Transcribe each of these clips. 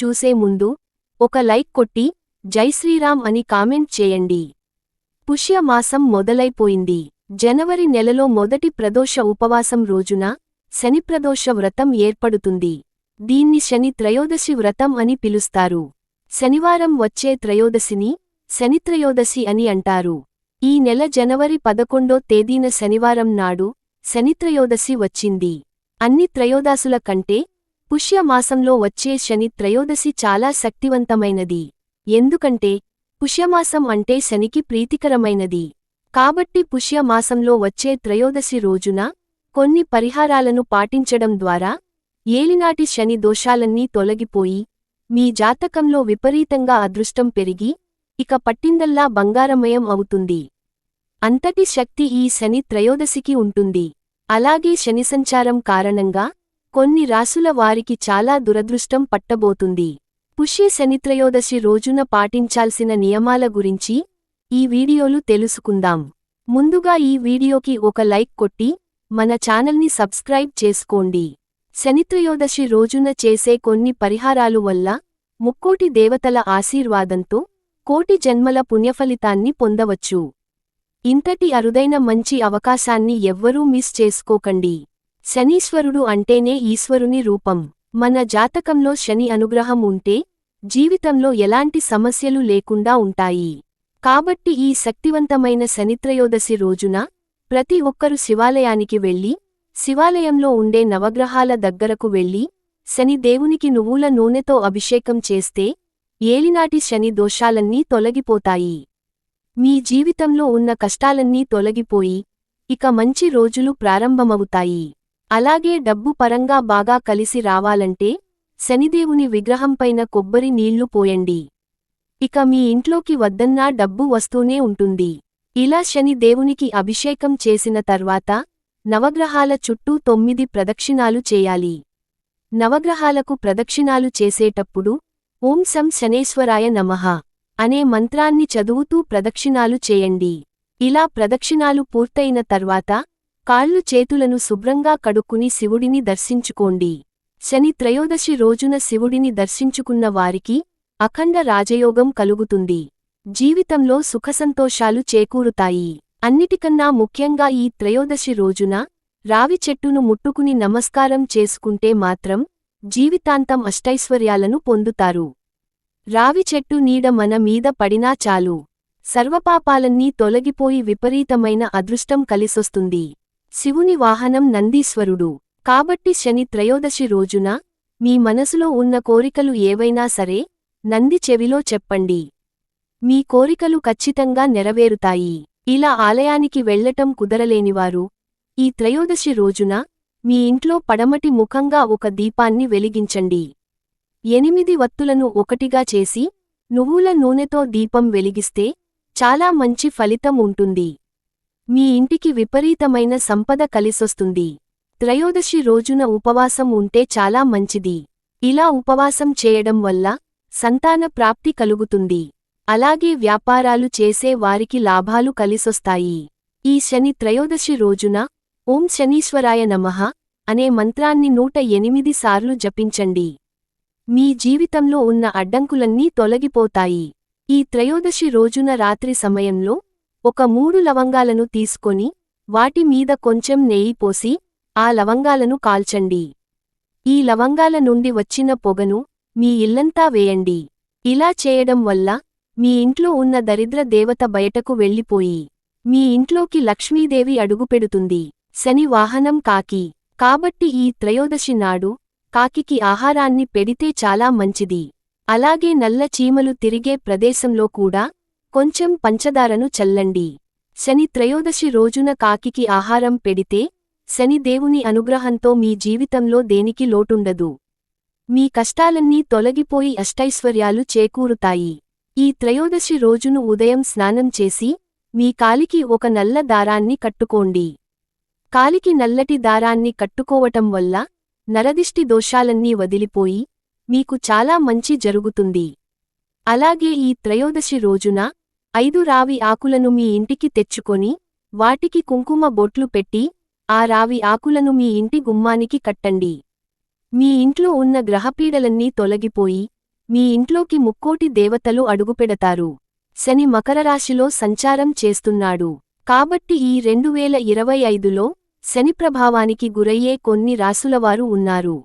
చూసే ముందు ఒక లైక్ కొట్టి జై శ్రీరామ్ అని కామెంట్ చేయండి. పుష్య మాసం మొదలైపోయింది. జనవరి నెలలో మొదటి ప్రదోష ఉపవాసం రోజున శనిప్రదోష వ్రతం ఏర్పడుతుంది. దీన్ని శని త్రయోదశి వ్రతం అని పిలుస్తారు. శనివారం వచ్చే త్రయోదశిని శనిత్రయోదశి అని అంటారు. ఈ నెల జనవరి పదకొండో తేదీన శనివారం నాడు శనిత్రయోదశి వచ్చింది. అన్ని త్రయోదాసుల కంటే పుష్యమాసంలో వచ్చే శని త్రయోదశి చాలా శక్తివంతమైనది. ఎందుకంటే పుష్యమాసం అంటే శనికి ప్రీతికరమైనది. కాబట్టి పుష్యమాసంలో వచ్చే త్రయోదశి రోజున కొన్ని పరిహారాలను పాటించడం ద్వారా ఏలినాటి శని దోషాలన్నీ తొలగిపోయి మీ జాతకంలో విపరీతంగా అదృష్టం పెరిగి ఇక పట్టిందల్లా బంగారమయం అవుతుంది. అంతటి శక్తి ఈ శని త్రయోదశికి ఉంటుంది. అలాగే శని సంచారం కారణంగా కొన్ని రాసుల వారికి చాలా దురదృష్టం పట్టబోతుంది. పుష్య శనిత్రయోదశి రోజున పాటించాల్సిన నియమాల గురించి ఈ వీడియోలు తెలుసుకుందాం. ముందుగా ఈ వీడియోకి ఒక లైక్ కొట్టి మన ఛానల్ని సబ్స్క్రైబ్ చేసుకోండి. శనిత్రయోదశి రోజున చేసే కొన్ని పరిహారాలు వల్ల ముక్కోటి దేవతల ఆశీర్వాదంతో కోటి జన్మల పుణ్యఫలితాన్ని పొందవచ్చు. ఇంతటి అరుదైన మంచి అవకాశాన్ని ఎవ్వరూ మిస్ చేసుకోకండి. శనీశ్వరుడు అంటేనే ఈశ్వరుని రూపం. మన జాతకంలో శని అనుగ్రహం ఉంటే జీవితంలో ఎలాంటి సమస్యలు లేకుండా ఉంటాయి. కాబట్టి ఈ శక్తివంతమైన శనిత్రయోదశి రోజున ప్రతి ఒక్కరు శివాలయానికి వెళ్ళి శివాలయంలో ఉండే నవగ్రహాల దగ్గరకు వెళ్ళి శని దేవునికి నువ్వుల నూనెతో అభిషేకం చేస్తే ఏలినాటి శని దోషాలన్నీ తొలగిపోతాయి. మీ జీవితంలో ఉన్న కష్టాలన్నీ తొలగిపోయి ఇక మంచి రోజులు ప్రారంభమవుతాయి. అలాగే డబ్బు పరంగా బాగా కలిసి రావాలంటే శనిదేవుని విగ్రహంపైన కొబ్బరి నీళ్ళు పోయండి. ఇక మీ ఇంట్లోకి వద్దన్నా డబ్బు వస్తూనే ఉంటుంది. ఇలా శని దేవునికి అభిషేకం చేసిన తర్వాత నవగ్రహాల చుట్టూ తొమ్మిది ప్రదక్షిణాలు చేయాలి. నవగ్రహాలకు ప్రదక్షిణాలు చేసేటప్పుడు ఓం సం శనేశ్వరాయ నమః అనే మంత్రాన్ని చదువుతూ ప్రదక్షిణాలు చేయండి. ఇలా ప్రదక్షిణాలు పూర్తయిన తర్వాత కాళ్ళు చేతులను శుభ్రంగా కడుక్కుని శివుడిని దర్శించుకోండి. శని త్రయోదశి రోజున శివుడిని దర్శించుకున్న వారికి అఖండ రాజయోగం కలుగుతుంది. జీవితంలో సుఖసంతోషాలు చేకూరుతాయి. అన్నిటికన్నా ముఖ్యంగా ఈ త్రయోదశి రోజున రావి చెట్టును ముట్టుకుని నమస్కారం చేసుకుంటే మాత్రం జీవితాంతం అష్టైశ్వర్యాలను పొందుతారు. రావి చెట్టు నీడ మన మీద పడినా చాలు. సర్వపాపాలన్నీ తొలగిపోయి విపరీతమైన అదృష్టం కలిసొస్తుంది. శివుని వాహనం నందీశ్వరుడు. కాబట్టి శని త్రయోదశి రోజున మీ మనసులో ఉన్న కోరికలు ఏవైనా సరే నంది చెవిలో చెప్పండి. మీ కోరికలు ఖచ్చితంగా నెరవేరుతాయి. ఇలా ఆలయానికి వెళ్ళటం కుదరలేనివారు ఈ త్రయోదశి రోజున మీ ఇంట్లో పడమటి ముఖంగా ఒక దీపాన్ని వెలిగించండి. ఎనిమిది వత్తులను ఒకటిగా చేసి నువ్వుల నూనెతో దీపం వెలిగిస్తే చాలా మంచి ఫలితం ఉంటుంది. మీ ఇంటికి విపరీతమైన సంపద కలిసొస్తుంది. త్రయోదశి రోజున ఉపవాసం ఉంటే చాలా మంచిది. ఇలా ఉపవాసం చేయడం వల్ల సంతాన ప్రాప్తి కలుగుతుంది. అలాగే వ్యాపారాలు చేసే వారికి లాభాలు కలిసొస్తాయి. ఈ శని త్రయోదశి రోజున ఓం శనీశ్వరాయ నమః అనే మంత్రాన్ని నూట ఎనిమిది సార్లు జపించండి. మీ జీవితంలో ఉన్న అడ్డంకులన్నీ తొలగిపోతాయి. ఈ త్రయోదశి రోజున రాత్రి సమయంలో ఒక మూడు లవంగాలను తీసుకొని వాటి మీద కొంచెం నెయ్యి పోసి ఆ లవంగాలను కాల్చండి. ఈ లవంగాల నుండి వచ్చిన పొగను మీ ఇల్లంతా వేయండి. ఇలా చేయడం వల్ల మీ ఇంట్లో ఉన్న దరిద్ర దేవత బయటకు వెళ్ళిపోయి మీ ఇంట్లోకి లక్ష్మీదేవి అడుగుపెడుతుంది. శని వాహనం కాకి. కాబట్టి ఈ త్రయోదశి నాడు కాకికి ఆహారాన్ని పెడితే చాలా మంచిది. అలాగే నల్ల చీమలు తిరిగే ప్రదేశంలో కూడా కొంచెం పంచదారను చల్లండి. శని త్రయోదశి రోజున కాకికి ఆహారం పెడితే శని దేవుని అనుగ్రహంతో మీ జీవితంలో దేనికి లోటుండదు. మీ కష్టాలన్నీ తొలగిపోయి అష్టైశ్వర్యాలు చేకూరుతాయి. ఈ త్రయోదశి రోజును ఉదయం స్నానం చేసి మీ కాలికి ఒక నల్ల దారాన్ని కట్టుకోండి. కాలికి నల్లటి దారాన్ని కట్టుకోవటం వల్ల నరదిష్టి దోషాలన్నీ వదిలిపోయి మీకు చాలా మంచి జరుగుతుంది. అలాగే ఈ త్రయోదశి రోజున ఐదు రావి ఆకులను మీ ఇంటికి తెచ్చుకొని వాటికి కుంకుమ బొట్లు పెట్టి ఆ రావి ఆకులను మీ ఇంటి గుమ్మానికి కట్టండి. మీ ఇంట్లో ఉన్న గ్రహపీడలన్నీ తొలగిపోయి మీ ఇంట్లోకి ముక్కోటి దేవతలు అడుగుపెడతారు. శని మకరరాశిలో సంచారం చేస్తున్నాడు. కాబట్టి ఈ రెండు వేల ఇరవై ఐదులో శని ప్రభావానికి గురయ్యే కొన్ని రాసులవారు ఉన్నారు.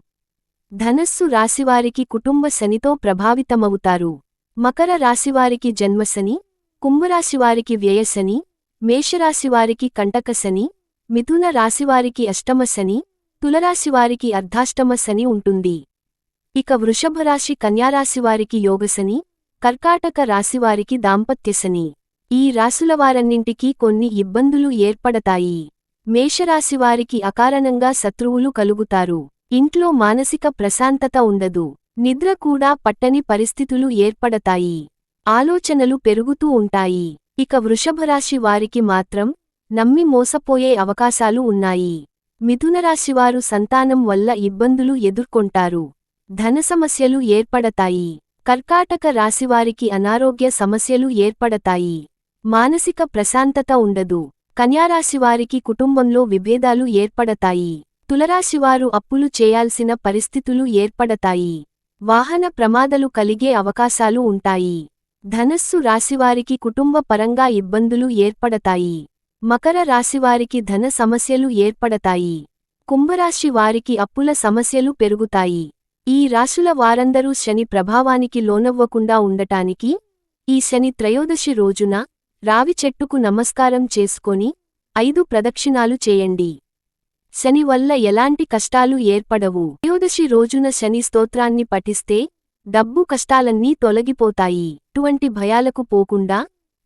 ధనస్సు రాశివారికి కుటుంబ శనితో ప్రభావితమవుతారు. మకర రాశివారికి జన్మశని కుంభరాశివారికి వ్యయశని మేషరాశివారికి కంటకశని మిథున రాశివారికి అష్టమశని తులరాశివారికి అర్ధాష్టమశని ఉంటుంది. ఇక వృషభరాశి కన్యారాశివారికి యోగశని కర్కాటక రాశివారికి దాంపత్యశని ఈ రాసులవారన్నింటికీ కొన్ని ఇబ్బందులు ఏర్పడతాయి. మేషరాశివారికి అకారణంగా శత్రువులు కలుగుతారు. ఇంట్లో మానసిక ప్రశాంతత ఉండదు. నిద్ర కూడా పట్టని పరిస్థితులు ఏర్పడతాయి. ఆలోచనలు పెరుగుతూ ఉంటాయి. ఇక వృషభరాశి వారికి మాత్రం నమ్మి మోసపోయే అవకాశాలు ఉన్నాయి. మిథునరాశివారు సంతానం వల్ల ఇబ్బందులు ఎదుర్కొంటారు. ధన సమస్యలు ఏర్పడతాయి. కర్కాటక రాశివారికి అనారోగ్య సమస్యలు ఏర్పడతాయి. మానసిక ప్రశాంతత ఉండదు. కన్యారాశివారికి కుటుంబంలో విభేదాలు ఏర్పడతాయి. తులరాశివారు అప్పులు చేయాల్సిన పరిస్థితులు ఏర్పడతాయి. వాహన ప్రమాదలు కలిగే అవకాశాలు ఉంటాయి. ధనస్సు రాశివారికి కుటుంబ పరంగా ఇబ్బందులు ఏర్పడతాయి. మకర రాశివారికి ధన సమస్యలు ఏర్పడతాయి. కుంభరాశి వారికి అప్పుల సమస్యలు పెరుగుతాయి. ఈ రాశుల వారందరూ శని ప్రభావానికి లోనవ్వకుండా ఉండటానికి ఈ శని త్రయోదశి రోజున రావి చెట్టుకు నమస్కారం చేసుకొని ఐదు ప్రదక్షిణాలు చేయండి. శని వల్ల ఎలాంటి కష్టాలు ఏర్పడవు. త్రయోదశి రోజున శని స్తోత్రాన్ని పఠిస్తే డబ్బు కష్టాలన్నీ తొలగిపోతాయి. అటువంటి భయాలకు పోకుండా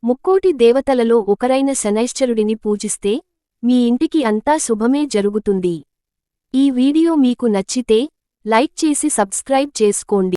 ముక్కోటి దేవతలలో ఒకరైన శనైశ్చరుడిని పూజిస్తే మీ ఇంటికి అంతా శుభమే జరుగుతుంది. ఈ వీడియో మీకు నచ్చితే లైక్ చేసి సబ్స్క్రైబ్ చేసుకోండి.